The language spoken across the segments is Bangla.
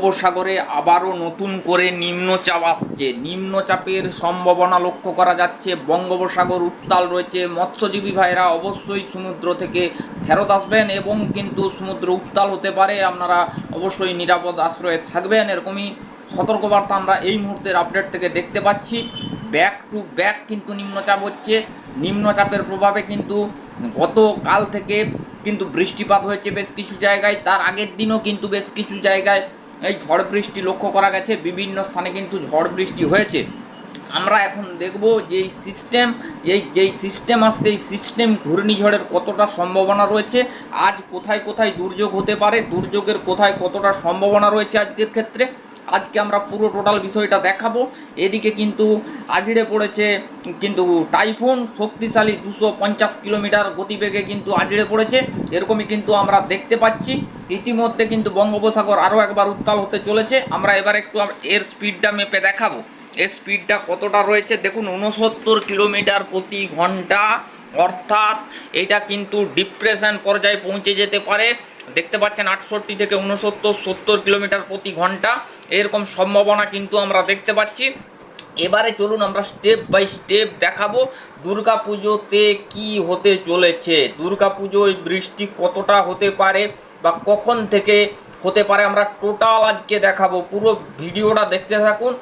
বঙ্গোপসাগরে আবারও নতুন করে নিম্নচাপ আসছে। নিম্নচাপের সম্ভাবনা লক্ষ্য করা যাচ্ছে। বঙ্গোপসাগর উত্তাল রয়েছে। মৎস্যজীবী ভাইরা অবশ্যই সমুদ্র থেকে ফেরত আসবেন এবং কিন্তু সমুদ্র উত্তাল হতে পারে। আপনারা অবশ্যই নিরাপদ আশ্রয়ে থাকবেন। এরকমই সতর্কবার্তা আমরা এই মুহূর্তের আপডেট থেকে দেখতে পাচ্ছি। ব্যাক টু ব্যাক কিন্তু নিম্নচাপ হচ্ছে। নিম্নচাপের প্রভাবে কিন্তু গতকাল থেকে কিন্তু বৃষ্টিপাত হয়েছে বেশ কিছু জায়গায়। তার আগের দিনও কিন্তু বেশ কিছু জায়গায় এই ঝড় বৃষ্টি লক্ষ্য করা গেছে, বিভিন্ন স্থানে কিন্তু ঝড় বৃষ্টি হয়েছে। আমরা এখন দেখব যেই সিস্টেম এই যেই সিস্টেম আসছে, এই সিস্টেম ঘূর্ণিঝড়ের কতটা সম্ভাবনা রয়েছে। আজ কোথায় কোথায় দুর্যোগ হতে পারে, দুর্যোগের কোথায় কতটা সম্ভাবনা রয়েছে আজকের ক্ষেত্রে? আজকে আমরা পুরো টোটাল বিষয়টা দেখাবো। এদিকে কিন্তু আজড়ে পড়েছে কিন্তু টাইফুন, শক্তিশালী দুশো পঞ্চাশ কিলোমিটার গতিবেগে কিন্তু আজড়ে পড়েছে, এরকমই কিন্তু আমরা দেখতে পাচ্ছি। ইতিমধ্যে কিন্তু বঙ্গোপসাগর আরও একবার উত্তাল হতে চলেছে। আমরা এবার একটু এর স্পিডটা মেপে দেখাবো। এর স্পিডটা কতটা রয়েছে? দেখুন উনসত্তর কিলোমিটার প্রতি ঘণ্টা। অর্থাৎ এটা কিন্তু ডিপ্রেশন পর্যায়ে পৌঁছে যেতে পারে। দেখতে পাচ্ছেন আটষট্টি থেকে উনসত্তর, সত্তর কিলোমিটার প্রতি ঘণ্টা। এরকম সম্ভাবনা কিন্তু আমরা দেখতে পাচ্ছি। এবারে চলুন আমরা স্টেপ বাই স্টেপ দেখাবো দুর্গা পুজোতে কি হতে চলেছে। দুর্গা পুজোয় বৃষ্টি কতটা হতে পারে বা কখন থেকে হতে পারে আমরা টোটাল আজকে দেখাবো। পুরো ভিডিওটা দেখতে থাকুন।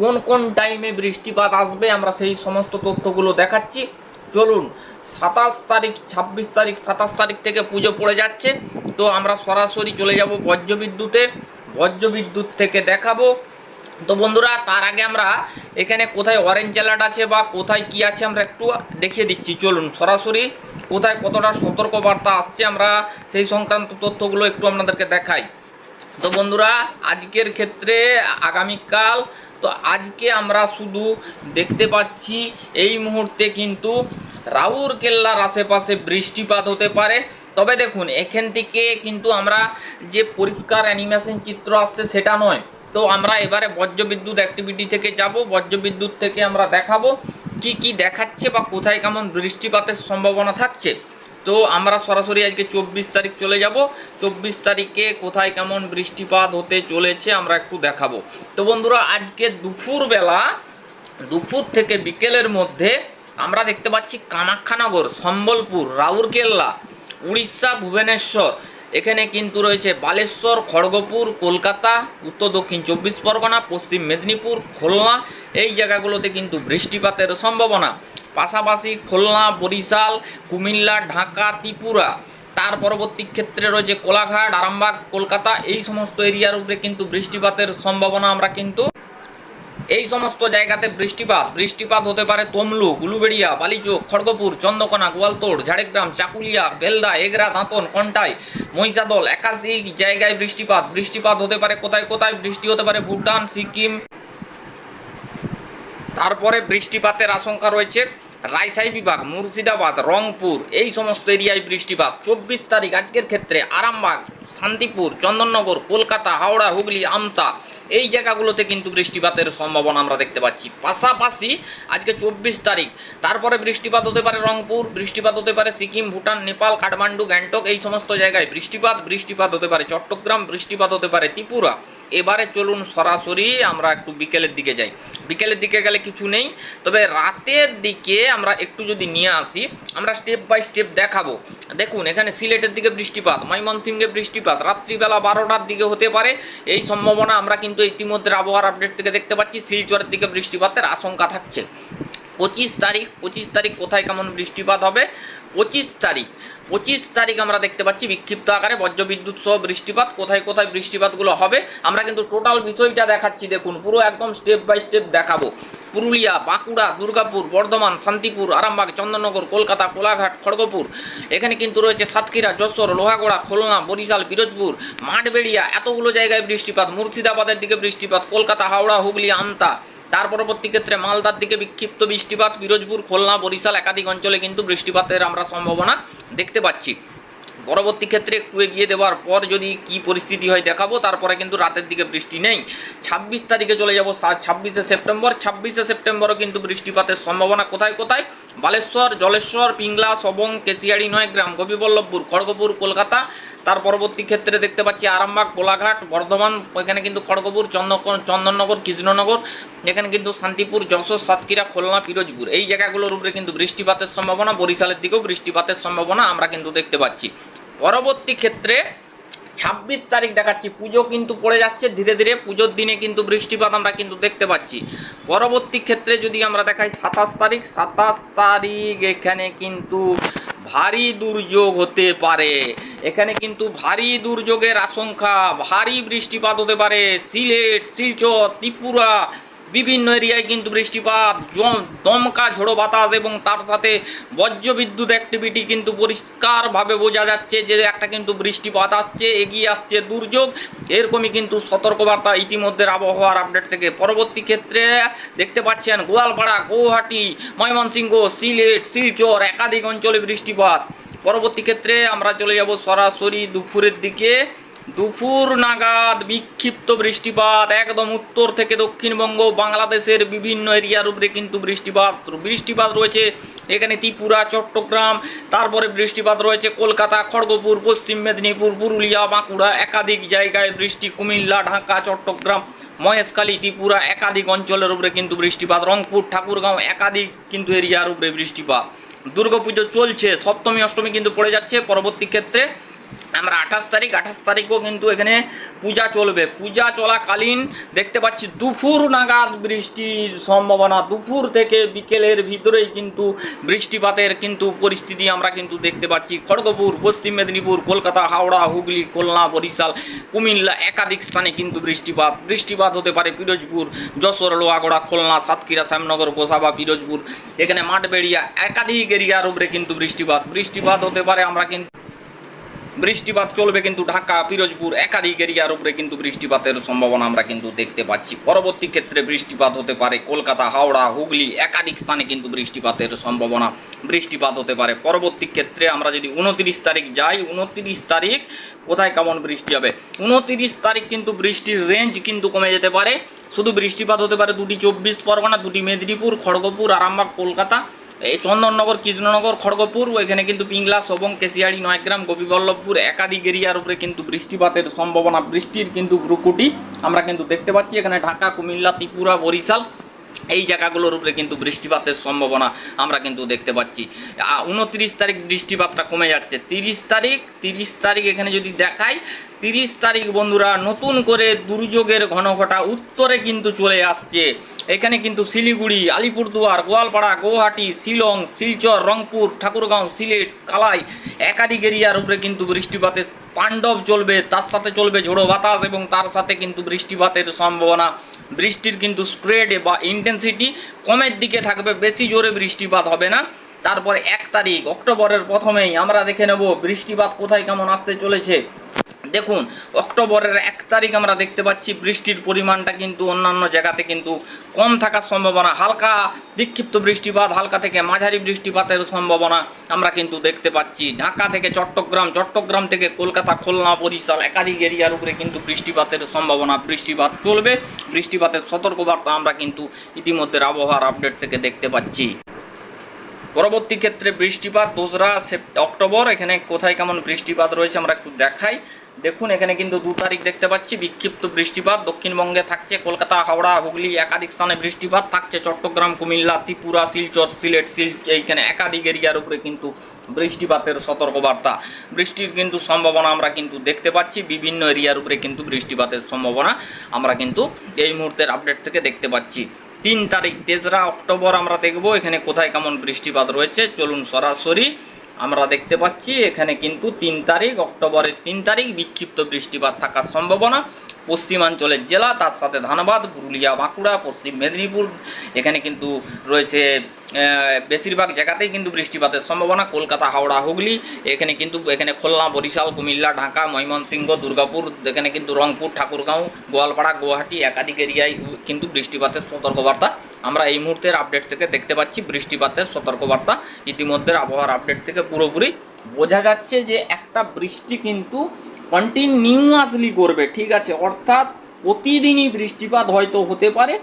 কোন কোন টাইমে বৃষ্টিপাত আসবে আমরা সেই সমস্ত তথ্যগুলো দেখাচ্ছি। চলুন, সাতাশ তারিখ, ছাব্বিশ তারিখ, সাতাশ তারিখ থেকে পুজো পড়ে যাচ্ছে। তো আমরা সরাসরি চলে যাব বজ্রবিদ্যুতে। বজ্রবিদ্যুৎ থেকে দেখাবো। তো বন্ধুরা, তার আগে আমরা এখানে কোথায় অরেঞ্জ অ্যালার্ট আছে বা কোথায় কি আছে আমরা একটু দেখিয়ে দিচ্ছি। চলুন, সরাসরি কোথায় কতটা সতর্কবার্তা আসছে আমরা সেই সংক্রান্ত তথ্যগুলো একটু আপনাদেরকে দেখাই। তো বন্ধুরা, আজকের ক্ষেত্রে আগামীকাল তো আজকে আমরা শুধু দেখতে পাচ্ছি এই মুহূর্তে কিন্তু রাউর কেল্লার আশেপাশে বৃষ্টিপাত হতে পারে। তবে দেখুন, এখান থেকে কিন্তু আমরা যে পরিষ্কার অ্যানিমেশন চিত্র আসছে সেটা নয়। তো আমরা এবারে বজ্রবিদ্যুৎ অ্যাক্টিভিটি থেকে যাব, বজ্রবিদ্যুৎ থেকে আমরা দেখাবো কি কি দেখাচ্ছে বা কোথায় কেমন বৃষ্টিপাতের সম্ভাবনা থাকছে। তো আমরা সরাসরি আজকে চব্বিশ তারিখ চলে যাব। চব্বিশ তারিখে কোথায় কেমন বৃষ্টিপাত হতে চলেছে আমরা একটু দেখাবো। তো বন্ধুরা, আজকে দুপুরবেলা, দুপুর থেকে বিকেলের মধ্যে আমরা দেখতে পাচ্ছি কামাখ্যানগর, সম্বলপুর, রাউরকেল্লা, উড়িষ্যা, ভুবনেশ্বর। এখানে কিন্তু রয়েছে বালেশ্বর, খড়গপুর, কলকাতা, উত্তর দক্ষিণ চব্বিশ পরগনা, পশ্চিম মেদিনীপুর, খুলনা। এই জায়গাগুলোতে কিন্তু বৃষ্টিপাতের সম্ভাবনা। পাশাপাশি খুলনা, বরিশাল, কুমিল্লা, ঢাকা, ত্রিপুরা। তার পরবর্তী ক্ষেত্রে রয়েছে কোলাঘাট, আরামবাগ, কলকাতা। এই সমস্ত এরিয়ার উপরে কিন্তু বৃষ্টিপাতের সম্ভাবনা আমরা কিন্তু এই সমস্ত জায়গাতে বৃষ্টিপাত। বৃষ্টিপাত হতে পারে তমলু গুলুবেড়িয়া বালিচোক, খড়গপুর, চন্দ্রকোনা গোয়ালতোড় ঝাড়গ্রাম, চাকুলিয়া, বেলদা, এগরা, দাঁতন, কন্টাই, মহিষাদল, একাধিক জায়গায় বৃষ্টিপাত। বৃষ্টিপাত হতে পারে কোথায় কোথায়? বৃষ্টি হতে পারে ভুটান, সিকিম। তারপরে বৃষ্টিপাতের আশঙ্কা রয়েছে রাজশাহী বিভাগ, মুর্শিদাবাদ, রংপুর, এই সমস্ত এরিয়ায় বৃষ্টিপাত। চব্বিশ তারিখ আজকের ক্ষেত্রে আরামবাগ, শান্তিপুর, চন্দননগর, কলকাতা, হাওড়া, হুগলি, আমতা। এই জায়গাগুলোতে কিন্তু বৃষ্টিপাতের সম্ভাবনা আমরা দেখতে পাচ্ছি। পাশাপাশি আজকে চব্বিশ তারিখ, তারপরে বৃষ্টিপাত হতে পারে রংপুর, বৃষ্টিপাত হতে পারে সিকিম, ভুটান, নেপাল, কাঠমান্ডু, গ্যাংটক, এই সমস্ত জায়গায় বৃষ্টিপাত বৃষ্টিপাত হতে পারে চট্টগ্রাম, বৃষ্টিপাত হতে পারে ত্রিপুরা। এবারে চলুন সরাসরি আমরা একটু বিকেলের দিকে যাই। বিকেলের দিকে গেলে কিছু নেই, তবে রাতের দিকে আমরা একটু যদি নিয়ে আসি, আমরা স্টেপ বাই স্টেপ দেখাবো। দেখুন, এখানে সিলেটের দিকে বৃষ্টিপাত, ময়মনসিংহে বৃষ্টিপাত, রাত্রিবেলা বারোটার দিকে হতে পারে, এই সম্ভাবনা আমরা কিন্তু ইতিমধ্যে আবহাওয়ার আপডেট থেকে দেখতে পাচ্ছি, শিলচরের দিকে বৃষ্টিপাতের আশঙ্কা থাকছে। পঁচিশ তারিখ পঁচিশ তারিখ কোথায় কেমন বৃষ্টিপাত হবে? পঁচিশ তারিখ। পঁচিশ তারিখ আমরা দেখতে পাচ্ছি বিক্ষিপ্ত আকারে বজ্রবিদ্যুৎ সহ বৃষ্টিপাত। কোথায় কোথায় বৃষ্টিপাতগুলো হবে, আমরা কিন্তু টোটাল বিষয়টা দেখাচ্ছি। দেখুন, পুরো একদম স্টেপ বাই স্টেপ দেখাবো। পুরুলিয়া, বাঁকুড়া, দুর্গাপুর, বর্ধমান, শান্তিপুর, আরামবাগ, চন্দননগর, কলকাতা, কোলাঘাট, খড়গপুর। এখানে কিন্তু রয়েছে সাতক্ষীরা, যশোর, লোহাগড়া, খুলনা, বরিশাল, পিরোজপুর, মাঠবেড়িয়া, এতগুলো জায়গায় বৃষ্টিপাত। মুর্শিদাবাদের দিকে বৃষ্টিপাত। কলকাতা, হাওড়া, হুগলি, আমতা। তার পরবর্তী ক্ষেত্রে মালদার দিকে বিক্ষিপ্ত বৃষ্টিপাত, পিরোজপুর, খুলনা, বরিশাল একাধিক অঞ্চলে কিন্তু বৃষ্টিপাতের আমরা সম্ভাবনা দেখতে পাচ্ছি। পরবর্তী ক্ষেত্রে একটু এগিয়ে দেওয়ার পর যদি কি পরিস্থিতি হয় দেখাবো, তারপরে কিন্তু রাতের দিকে বৃষ্টি নেই। ছাব্বিশ তারিখে চলে যাব ছাব্বিশে সেপ্টেম্বর। ছাব্বিশে সেপ্টেম্বরও কিন্তু বৃষ্টিপাতের সম্ভাবনা কোথায় কোথায়? বালেশ্বর, জলেশ্বর, পিংলা, সবং, কেচিয়াড়ি নয়গ্রাম গোপীবল্লভপুর, খড়গপুর, কলকাতা তার পরবর্তী ক্ষেত্রে দেখতে পাচ্ছি আরামবাগ কোলাঘাট বর্ধমান এখানে কিন্তু খড়গপুর চন্দ্র চন্দননগর, কৃষ্ণনগর, এখানে কিন্তু শান্তিপুর, যশোর, সাতক্ষীরা, খুলনা, পিরোজপুর। এই জায়গাগুলোর উপরে কিন্তু বৃষ্টিপাতের সম্ভাবনা, বরিশালের দিকেও বৃষ্টিপাতের সম্ভাবনা আমরা কিন্তু দেখতে পাচ্ছি। পরবর্তী ক্ষেত্রে ছাব্বিশ তারিখ দেখাচ্ছি, পুজো কিন্তু পড়ে যাচ্ছে, ধীরে ধীরে পুজোর দিনে কিন্তু বৃষ্টিপাত আমরা কিন্তু দেখতে পাচ্ছি। পরবর্তী ক্ষেত্রে যদি আমরা দেখাই সাতাশ তারিখ সাতাশ তারিখ এখানে কিন্তু ভারী দুর্যোগ হতে পারে। এখানে কিন্তু ভারী দুর্যোগের আশঙ্কা, ভারী বৃষ্টিপাত হতে পারে। সিলেট, শিলচর, ত্রিপুরা বিভিন্ন এরিয়ায় কিন্তু বৃষ্টিপাত জ- দমকা, ঝোড়ো বাতাস এবং তার সাথে বজ্র বিদ্যুৎ অ্যাক্টিভিটি কিন্তু পরিষ্কারভাবে বোঝা যাচ্ছে যে একটা কিন্তু বৃষ্টিপাত আসছে, এগিয়ে আসছে দুর্যোগ। এরকমই কিন্তু সতর্কবার্তা ইতিমধ্যে আবহাওয়ার আপডেট থেকে। পরবর্তী ক্ষেত্রে দেখতে পাচ্ছেন গোয়ালপাড়া, গৌহাটি, ময়মনসিংহ, সিলেট, শিলচর একাধিক অঞ্চলে বৃষ্টিপাত। পরবর্তী ক্ষেত্রে আমরা চলে যাব সরাসরি দুপুরের দিকে। দুপুর নাগাদ বিক্ষিপ্ত বৃষ্টিপাত, একদম উত্তর থেকে দক্ষিণবঙ্গ, বাংলাদেশের বিভিন্ন এরিয়ার উপরে কিন্তু বৃষ্টিপাত বৃষ্টিপাত রয়েছে। এখানে ত্রিপুরা, চট্টগ্রাম, তারপরে বৃষ্টিপাত রয়েছে কলকাতা, খড়গপুর, পশ্চিম মেদিনীপুর, পুরুলিয়া, বাঁকুড়া, একাধিক জায়গায় বৃষ্টি, কুমিল্লা, ঢাকা, চট্টগ্রাম, মহেশখালী, ত্রিপুরা, একাধিক অঞ্চলের উপরে কিন্তু বৃষ্টিপাত, রংপুর, ঠাকুরগাঁও, একাধিক কিন্তু এরিয়ার উপরে বৃষ্টিপাত। দুর্গাপুজো চলছে, সপ্তমী, অষ্টমী কিন্তু পড়ে যাচ্ছে। পরবর্তী ক্ষেত্রে আমরা আঠাশ তারিখ, আঠাশ তারিখও কিন্তু এখানে পূজা চলবে। পূজা চলাকালীন দেখতে পাচ্ছি দুপুর নাগাদ বৃষ্টির সম্ভাবনা। দুপুর থেকে বিকেলের ভিতরেই কিন্তু বৃষ্টিপাতের কিন্তু পরিস্থিতি আমরা কিন্তু দেখতে পাচ্ছি। খড়গপুর, পশ্চিম মেদিনীপুর, কলকাতা, হাওড়া, হুগলি, খুলনা, বরিশাল, কুমিল্লা একাধিক স্থানে কিন্তু বৃষ্টিপাত। বৃষ্টিপাত হতে পারে পিরোজপুর, যশোর, লোহাগড়া, খুলনা, সাতক্ষীরা, শ্যামনগর, গোসাবা, পিরোজপুর। এখানে মাঠবেড়িয়া একাধিক এরিয়ার উপরে কিন্তু বৃষ্টিপাত। বৃষ্টিপাত হতে পারে আমরা কিন্তু বৃষ্টিপাত চলবে কিন্তু ঢাকা, পিরোজপুর একাধিক এরিয়ার উপরে কিন্তু বৃষ্টিপাতের সম্ভাবনা আমরা কিন্তু দেখতে পাচ্ছি। পরবর্তী ক্ষেত্রে বৃষ্টিপাত হতে পারে কলকাতা, হাওড়া, হুগলি একাধিক স্থানে কিন্তু বৃষ্টিপাতের সম্ভাবনা বৃষ্টিপাত হতে পারে। পরবর্তী ক্ষেত্রে আমরা যদি উনত্রিশ তারিখ যাই, উনত্রিশ তারিখ কোথায় কেমন বৃষ্টি হবে? উনত্রিশ তারিখ কিন্তু বৃষ্টির রেঞ্জ কিন্তু কমে যেতে পারে। শুধু বৃষ্টিপাত হতে পারে দুটি চব্বিশ পরগনা, দুটি মেদিনীপুর, খড়গপুর, আরামবাগ, কলকাতা। এই চন্দননগর, কৃষ্ণনগর, খড়গপুর এখানে কিন্তু পিংলা, সবং, কেশিয়াড়ি, নয়গ্রাম, গোপীবল্লভপুর, একাধিক এরিয়ার উপরে কিন্তু বৃষ্টিপাতের সম্ভাবনা, বৃষ্টির কিন্তু ভ্রুকুটি আমরা কিন্তু দেখতে পাচ্ছি। এখানে ঢাকা, কুমিল্লা, ত্রিপুরা, বরিশাল এই জায়গাগুলোর উপরে কিন্তু বৃষ্টিপাতের সম্ভাবনা আমরা কিন্তু দেখতে পাচ্ছি। উনত্রিশ তারিখ বৃষ্টিপাতটা কমে যাচ্ছে। তিরিশ তারিখ তিরিশ তারিখ এখানে যদি দেখাই, তিরিশ তারিখ বন্ধুরা, নতুন করে দুর্যোগের ঘনঘটা উত্তরে কিন্তু চলে আসছে। এখানে কিন্তু শিলিগুড়ি, আলিপুরদুয়ার, গোয়ালপাড়া, গৌহাটি, শিলং, শিলচর, রংপুর, ঠাকুরগাঁও, সিলেট, কালাই, একাধিক এরিয়ার উপরে কিন্তু বৃষ্টিপাতের তাণ্ডব চলবে, তার সাথে চলবে ঝোড়ো বাতাস এবং তার সাথে কিন্তু বৃষ্টিপাতের সম্ভাবনা। বৃষ্টির কিন্তু স্প্রেড বা ইন্টেন্সিটি কমের দিকে থাকবে, বেশি জোরে বৃষ্টিপাত হবে না। তারপরে এক তারিখ, অক্টোবরের প্রথমেই আমরা দেখে নেব বৃষ্টিপাত কোথায়, কেমন আসতে চলেছে। দেখুন, অক্টোবরের এক তারিখ আমরা দেখতে পাচ্ছি, বৃষ্টির পরিমাণটা কিন্তু অন্যান্য জায়গাতে কিন্তু কম থাকার সম্ভাবনা। হালকা বিক্ষিপ্ত বৃষ্টিপাত, হালকা থেকে মাঝারি বৃষ্টিপাতের সম্ভাবনা আমরা কিন্তু দেখতে পাচ্ছি। ঢাকা থেকে চট্টগ্রাম চট্টগ্রাম থেকে কলকাতা, খুলনা, বরিশাল একাধিক এরিয়ার উপরে কিন্তু বৃষ্টিপাতের সম্ভাবনা। বৃষ্টিপাত চলবে, বৃষ্টিপাতের সতর্কবার্তা আমরা কিন্তু ইতিমধ্যে আবহাওয়ার আপডেট থেকে দেখতে পাচ্ছি। পরবর্তী ক্ষেত্রে বৃষ্টিপাত, দোসরা অক্টোবর, এখানে কোথায় কেমন বৃষ্টিপাত রয়েছে আমরা একটু দেখাই। দেখুন, এখানে কিন্তু দু তারিখ দেখতে পাচ্ছি। বিক্ষিপ্ত বৃষ্টিপাত। দক্ষিণবঙ্গে থাকছে কলকাতা, হাওড়া, হুগলি, একাধিক স্থানে বৃষ্টিপাত। থাকছে চট্টগ্রাম, কুমিল্লা, ত্রিপুরা, শিলচর, সিলেট শিল এইখানে একাধিক এরিয়ার উপরে কিন্তু বৃষ্টিপাতের সতর্কবার্তা। বৃষ্টির কিন্তু সম্ভাবনা আমরা কিন্তু দেখতে পাচ্ছি। বিভিন্ন এরিয়ার উপরে কিন্তু বৃষ্টিপাতের সম্ভাবনা আমরা কিন্তু এই মুহূর্তের আপডেট থেকে দেখতে পাচ্ছি। তিন তারিখ, তেসরা অক্টোবর আমরা দেখব এখানে কোথায় কেমন বৃষ্টিপাত রয়েছে। চলুন সরাসরি আমরা দেখতে পাচ্ছি এখানে কিন্তু তিন তারিখ অক্টোবরের তিন তারিখ বিক্ষিপ্ত বৃষ্টিপাত থাকার সম্ভাবনা। পশ্চিমাঞ্চলের জেলা, তার সাথে ধানবাদ, পুরুলিয়া, বাঁকুড়া, পশ্চিম মেদিনীপুর, এখানে কিন্তু রয়েছে বেশিরভাগ জায়গাতেই কিন্তু বৃষ্টিপাতের সম্ভাবনা, কলকাতা, হাওড়া, হুগলি, এখানে কিন্তু, এখানে খুলনা, বরিশাল, কুমিল্লা, ঢাকা, ময়মনসিংহ, দুর্গাপুর, এখানে কিন্তু রংপুর, ঠাকুরগাঁও, গোয়ালপাড়া, গুয়াহাটি, একাধিক এরিয়ায় কিন্তু বৃষ্টিপাতের সতর্কবার্তা আমরা এই মুহূর্তের আপডেট থেকে দেখতে পাচ্ছি। বৃষ্টিপাতের সতর্কবার্তা ইতিমধ্যে আবহাওয়ার আপডেট থেকে পুরোপুরি বোঝা যাচ্ছে যে একটা বৃষ্টি কিন্তু কন্টিনিউয়াসলি করবে, ঠিক আছে? অর্থাৎ প্রতিদিনই বৃষ্টিপাত হয়তো হতে পারে,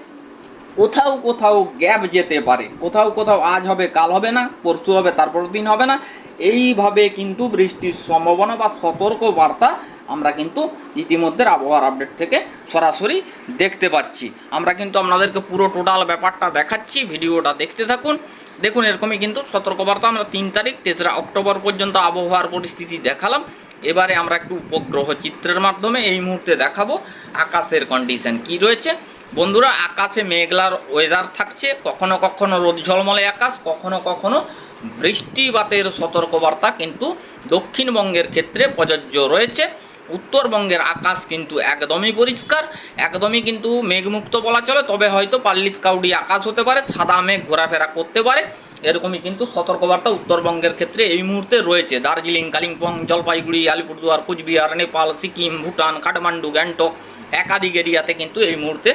কোথাও কোথাও গ্যাপ যেতে পারে, কোথাও কোথাও আজ হবে, কাল হবে না, পরশু হবে তারপর দিন হবে না, এইভাবে কিন্তু বৃষ্টির সম্ভাবনা বা সতর্ক বার্তা আমরা কিন্তু ইতিমধ্যে আবহাওয়ার আপডেট থেকে সরাসরি দেখতে পাচ্ছি। আমরা কিন্তু আপনাদেরকে পুরো টোটাল ব্যাপারটা দেখাচ্ছি, ভিডিওটা দেখতে থাকুন। দেখুন, এরকমই কিন্তু সতর্কবার্তা আমরা তিন তারিখ, তেসরা অক্টোবর পর্যন্ত আবহাওয়ার পরিস্থিতি দেখালাম। এবারে আমরা একটু উপগ্রহ চিত্রের মাধ্যমে এই মুহূর্তে দেখাবো আকাশের কন্ডিশন কি রয়েছে। বন্ধুরা, আকাশে মেঘলার ওয়েদার থাকছে, কখনো কখনো রোদ ঝলমলে আকাশ, কখনো কখনো বৃষ্টিপাতের সতর্কবার্তা, কিন্তু দক্ষিণবঙ্গের ক্ষেত্রে প্রযোজ্য রয়েছে। উত্তরবঙ্গের আকাশ কিন্তু একদমই পরিষ্কার, একদমই কিন্তু মেঘমুক্ত বলা চলে, তবে হয়তো পাল্লিশ কাউডি আকাশ হতে পারে, সাদা মেঘ ঘোরাফেরা করতে পারে, এরকমই কিন্তু সতর্কবার্তা উত্তরবঙ্গের ক্ষেত্রে এই মুহূর্তে রয়েছে। দার্জিলিং, কালিম্পং, জলপাইগুড়ি, আলিপুরদুয়ার, কুচবিহার, নেপাল, সিকিম, ভুটান, কাঠমান্ডু, গ্যাংটক, একাধিক এরিয়াতে কিন্তু এই মুহূর্তে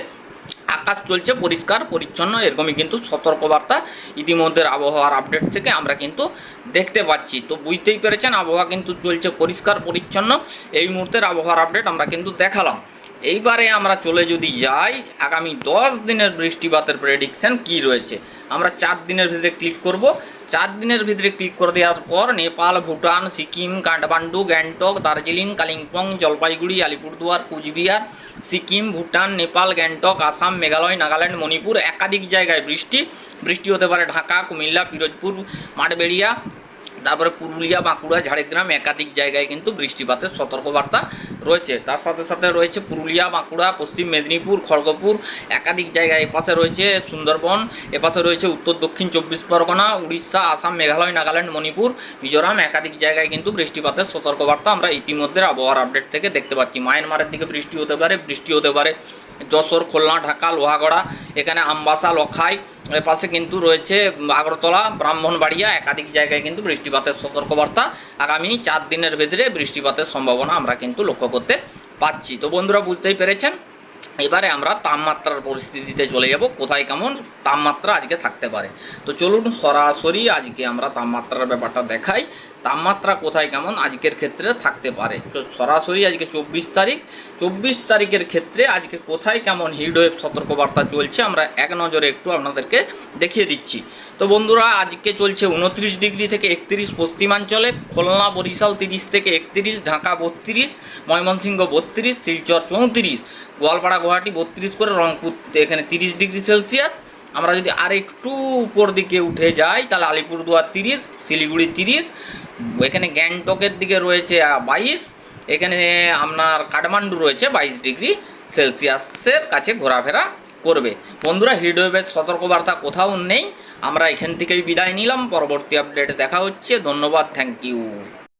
আকাশ চলছে পরিষ্কার, পরিচ্ছন্ন, এরকমই কিন্তু সতর্কবার্তা ইতিমধ্যে আবহাওয়ার আপডেট থেকে আমরা কিন্তু দেখতে পাচ্ছি। তো বুঝতেই পেরেছেন, আবহাওয়া কিন্তু চলছে পরিষ্কার, পরিচ্ছন্ন, এই মুহূর্তের আবহাওয়ার আপডেট আমরা কিন্তু দেখালাম। এইবারে আমরা চলে যদি যাই, আগামী দশ দিনের বৃষ্টিপাতের প্রেডিকশান কি রয়েছে? আমরা চার দিনের ভিতরে ক্লিক করব। চার দিনের ভিতরে ক্লিক করে দেওয়ার পর নেপাল, ভুটান, সিকিম, কাঠমান্ডু, গ্যাংটক, দার্জিলিং, কালিম্পং, জলপাইগুড়ি, আলিপুরদুয়ার, কুচবিহার, সিকিম, ভুটান, নেপাল, গ্যাংটক, আসাম, মেঘালয়, নাগাল্যান্ড, মণিপুর একাধিক জায়গায় বৃষ্টি। বৃষ্টি হতে পারে ঢাকা, কুমিল্লা, পিরোজপুর, মাঠবেড়িয়া তারপরে পুরুলিয়া, বাঁকুড়া, ঝাড়গ্রাম একাধিক জায়গায় কিন্তু বৃষ্টিপাতের সতর্কবার্তা রয়েছে। তার সাথে সাথে রয়েছে পুরুলিয়া, বাঁকুড়া, পশ্চিম মেদিনীপুর, খড়গপুর একাধিক জায়গায় এপাশে রয়েছে সুন্দরবন, এপাশে রয়েছে উত্তর দক্ষিণ চব্বিশ পরগনা, উড়িষ্যা, আসাম, মেঘালয়, নাগাল্যান্ড, মণিপুর, মিজোরাম একাধিক জায়গায় কিন্তু বৃষ্টিপাতের সতর্কবার্তা আমরা ইতিমধ্যে আবহাওয়ার আপডেট থেকে দেখতে পাচ্ছি। মায়ানমারের দিকে বৃষ্টি হতে পারে, বৃষ্টি হতে পারে যশোর, খুলনা, ঢাকা, লোহাগড়া, এখানে আমবাসা, লখাই পাশে কিন্তু রয়েছে আগরতলা, ব্রাহ্মণবাড়িয়া, একাধিক জায়গায় কিন্তু বৃষ্টিপাতের সতর্কবার্তা। আগামী চার দিনের ভেতরে বৃষ্টিপাতের সম্ভাবনা আমরা কিন্তু লক্ষ্য করতে পারছি। তো বন্ধুরা, বুঝতেই পেরেছেন? এবারে আমরা তাপমাত্রার পরিস্থিতিতে চলে যাব, কোথায় কেমন তাপমাত্রা আজকে থাকতে পারে। তো চলুন সরাসরি আজকে আমরা তাপমাত্রার ব্যাপারটা দেখাই, তাপমাত্রা কোথায় কেমন আজকের ক্ষেত্রে থাকতে পারে। সরাসরি আজকে চব্বিশ তারিখ, চব্বিশ তারিখের ক্ষেত্রে আজকে কোথায় কেমন হিটওয়েভ সতর্কবার্তা চলছে আমরা এক নজরে একটু আপনাদেরকে দেখিয়ে দিচ্ছি। তো বন্ধুরা, আজকে চলছে উনত্রিশ ডিগ্রি থেকে একত্রিশ পশ্চিমাঞ্চলে, খুলনা, বরিশাল তিরিশ থেকে একত্রিশ, ঢাকা বত্রিশ, ময়মনসিংহ বত্রিশ, শিলচর চৌত্রিশ গোয়ালপাড়া গুয়াহাটি বত্রিশ করে রংপুর এখানে তিরিশ ডিগ্রি সেলসিয়াস। আমরা যদি আর একটু উপর দিকে উঠে যাই, তাহলে আলিপুরদুয়ার তিরিশ, শিলিগুড়ি তিরিশ, এখানে গ্যাংটকের দিকে রয়েছে বাইশ, এখানে আপনার কাঠমান্ডু রয়েছে বাইশ ডিগ্রি সেলসিয়াসের কাছে ঘোরাফেরা করবে। বন্ধুরা হিটওয়েভের সতর্কবার্তা কোথাও নেই। আমরা এখান থেকেই বিদায় নিলাম। পরবর্তী আপডেটে দেখা হচ্ছে। ধন্যবাদ থ্যাংক ইউ